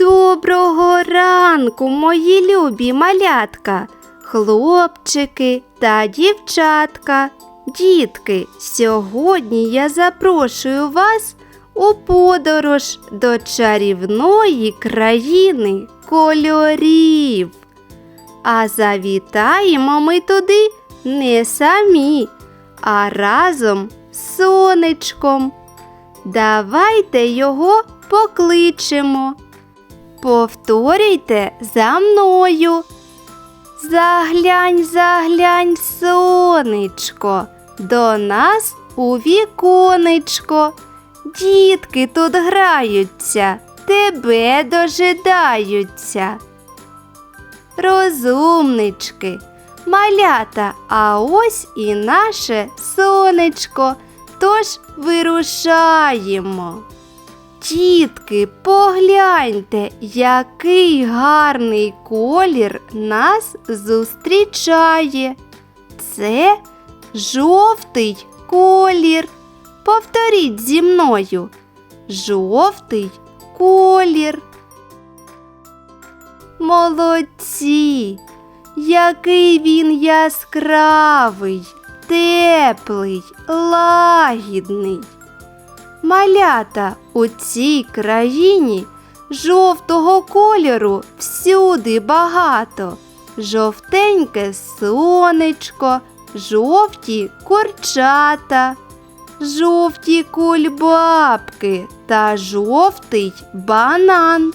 Доброго ранку, мої любі малятка, хлопчики та дівчатка. Дітки, сьогодні я запрошую вас у подорож до чарівної країни кольорів. А завітаємо ми туди не самі, а разом з сонечком. Давайте його покличемо. Повторюйте за мною. Заглянь, заглянь, сонечко, до нас у віконечко. Дітки тут граються, тебе дожидаються. Розумнички, малята, а ось і наше сонечко. Тож вирушаємо. Тітки, погляньте, який гарний колір нас зустрічає. Це жовтий колір. Повторіть зі мною. Жовтий колір. Молодці, який він яскравий, теплий, лагідний. Малята у цій країні жовтого кольору всюди багато. Жовтеньке сонечко, жовті курчата, жовті кульбабки та жовтий банан,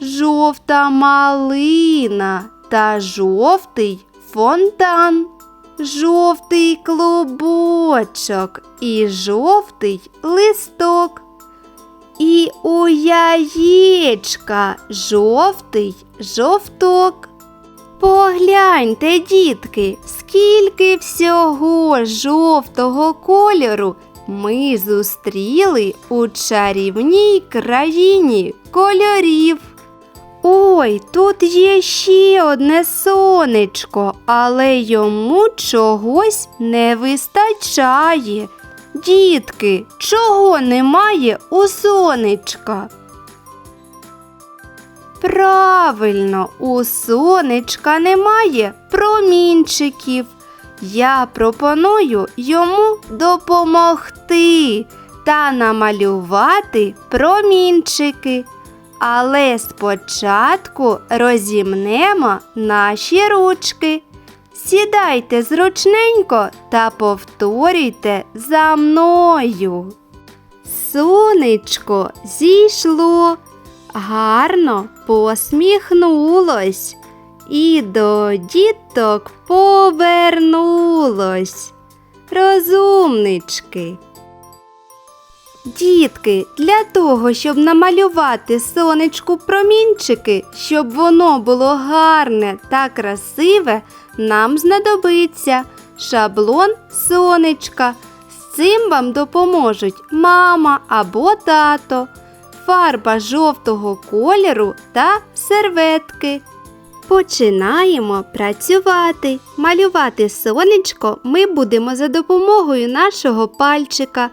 жовта малина та жовтий фонтан жовтий клубочок і жовтий листок. І у яєчка жовтий жовток. Погляньте, дітки, скільки всього жовтого кольору ми зустріли у чарівній країні кольорів. Ой, тут є ще одне сонечко, але йому чогось не вистачає. Дітки, чого немає у сонечка? Правильно, у сонечка немає промінчиків. Я пропоную йому допомогти та намалювати промінчики. Але спочатку розімнемо наші ручки. Сідайте зручненько та повторюйте за мною. Сонечко зійшло, гарно посміхнулось і до діток повернулось. Розумнички. Дітки, для того, щоб намалювати сонечку промінчики, щоб воно було гарне та красиве, нам знадобиться шаблон сонечка. З цим вам допоможуть мама або тато, фарба жовтого кольору та серветки. Починаємо працювати. Малювати сонечко ми будемо за допомогою нашого пальчика.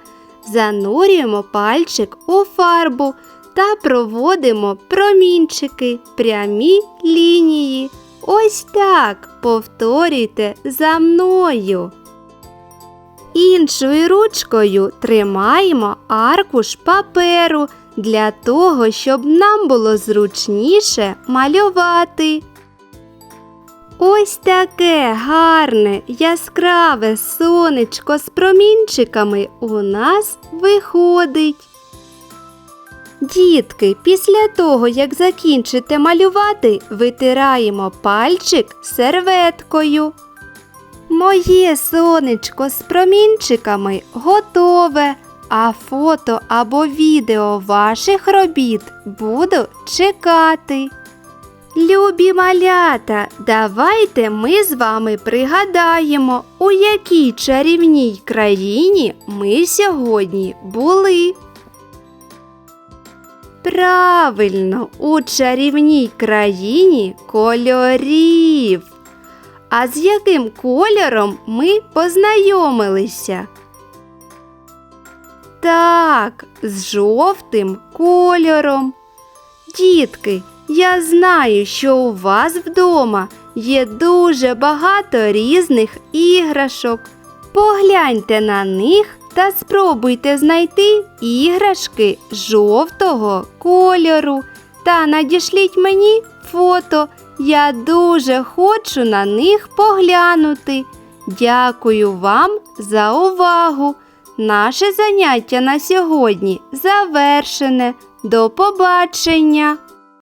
Занурюємо пальчик у фарбу та проводимо промінчики, прямі лінії. Ось так повторюйте за мною. Іншою ручкою тримаємо аркуш паперу для того, щоб нам було зручніше малювати. Ось таке гарне, яскраве сонечко з промінчиками у нас виходить. Дітки, після того, як закінчите малювати, витираємо пальчик серветкою. Моє сонечко з промінчиками готове, а фото або відео ваших робіт буду чекати. Любі малята, давайте ми з вами пригадаємо, у якій чарівній країні ми сьогодні були. Правильно, у чарівній країні кольорів. А з яким кольором ми познайомилися? Так, з жовтим кольором. Дітки, я знаю, що у вас вдома є дуже багато різних іграшок. Погляньте на них та спробуйте знайти іграшки жовтого кольору та надішліть мені фото. Я дуже хочу на них поглянути. Дякую вам за увагу. Наше заняття на сьогодні завершене. До побачення!